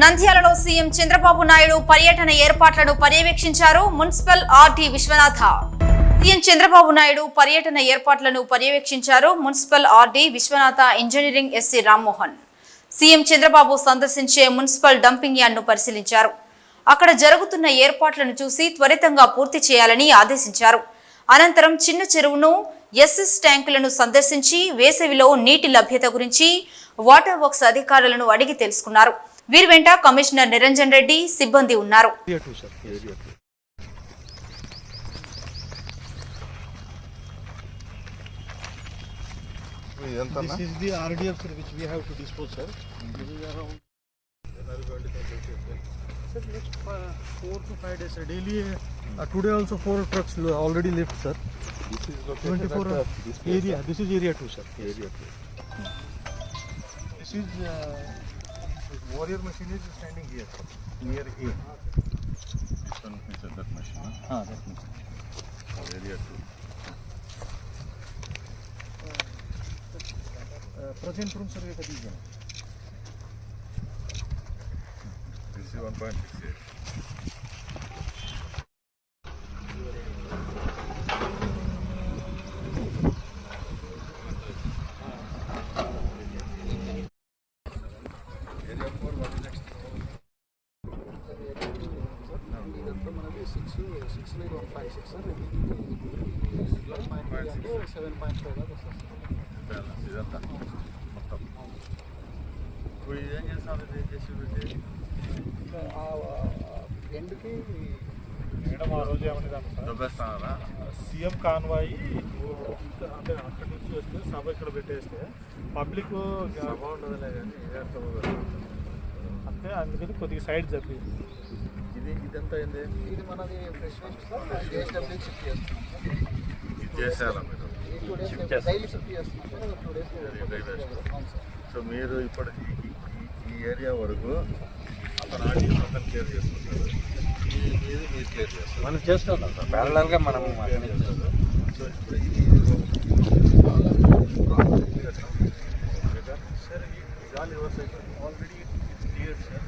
నంద్యాలలో సీఎం చంద్రబాబు నాయుడు పర్యటన ఏర్పాట్లను పర్యవేక్షించారు municipal RT Vishwanath. CM Chandrababu Naidu పర్యటన ఏర్పాట్లను పర్యవేక్షించారు municipal RD Vishwanath engineering SE Rammohan. CM Chandrababu సందర్శించే మున్సిపల్ డంపింగ్ యార్డ్ను పరిశీలించారు. అక్కడ జరుగుతున్న ఏర్పాట్లను చూసి త్వరితంగా పూర్తి చేయాలని ఆదేశించారు. అనంతరం చిన్న చెరువును ఎస్ఎస్ ట్యాంకులను సందర్శించి వేసవిలో నీటి లభ్యత గురించి వాటర్ వర్క్స్ అధికారులను అడిగి తెలుసుకున్నారు. వీరి వెంట కమిషనర్ నిరంజన్ రెడ్డి సిబ్బంది ఉన్నారు uh, uh, today also four trucks already left, sir. This is located Twenty-four at uh, the- this area, this is area two, sir. sir. Area two. This is, uh, warrior machine is standing here near A. This one is a that machine. Huh? Ah, that machine. Warrior two. Present room survey कभी जाना. This is 1.68. Balance, ఇదంతా మొత్తం ఇప్పుడు ఏం చేస్తాను చేసి పెట్టి ఎండ్కి madam ఆ రోజు సీఎం కాన్వాయి అంటే అక్కడి నుంచి వస్తే సభ ఇక్కడ పెట్టేస్తే పబ్లిక్ బాగుంటుందిలే కానీ అంటే అందుకని కొద్దిగా సైడ్ చెప్పి ఇది ఇదంతా ఏంది? ఇది మనది fresh waste sir. JSW shift చేస్తున్నాం. ఇది చేసేయాలా మీరు? ఈ టూ డేస్ డైలీ షిఫ్ట్ చేస్తున్నాం సార్. టూ డేస్ సో మీరు ఇప్పుడు ఈ- ఏరియా వరకు అతను ఆడి అతను క్లియర్ చేసుకుంటారు మనం చేస్తున్నాం సార్. ప్యారలల్గా మనం సో ఇప్పుడు ఇది సార్ ఇది all your side already clear sir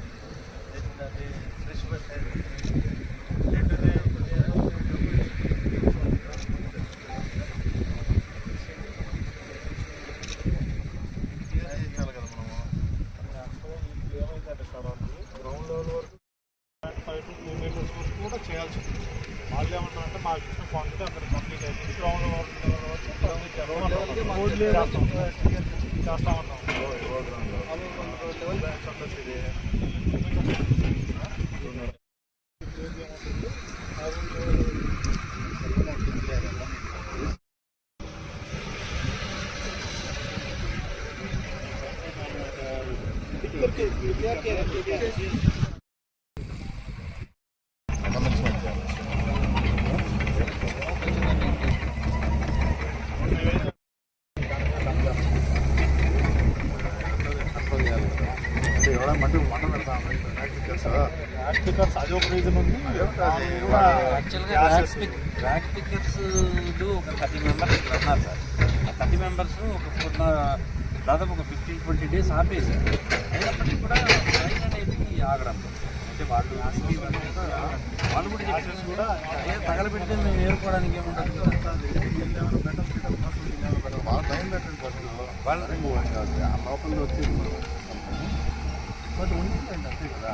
అది ఫ్రెష్ చేయాలి కదా మనము ఏమైందంటే సార్ వాళ్ళు గ్రౌండ్ లెవెల్ వరకు ఫైవ్ టు టూ మీటర్స్ వరకు కూడా చేయాల్సి ఉంది వాళ్ళు ఏమంటారంటే మాకు ఇచ్చిన క్వాంటిటీ అక్కడ కంప్లీట్ అయింది గ్రౌండ్ లెవెల్ వరకు చేస్తాం చేస్తామన్నాం. అది ఒక రీజన్ ఉంది ర్యాక్ పికర్స్ ఒక థర్టీ మెంబర్స్ ఇక్కడ ఉన్నారు సార్ ఆ థర్టీ మెంబర్స్ ఒక ఫోర్ దాదాపు ఒక ఫిఫ్టీన్ ట్వంటీ డేస్ ఆపేసారు అయినప్పటికీ కూడా ట్రైన్ అనేది ఆగడం. అంటే వాళ్ళు వాళ్ళు కూడా చెప్పేసి కూడా అయ్యా తగలబెడితే మేము ఏరుకోవడానికి ఏముంటుంది? వాళ్ళ ఆ లోపల వచ్చి బట్ ఉంటుందండి అంతే కదా.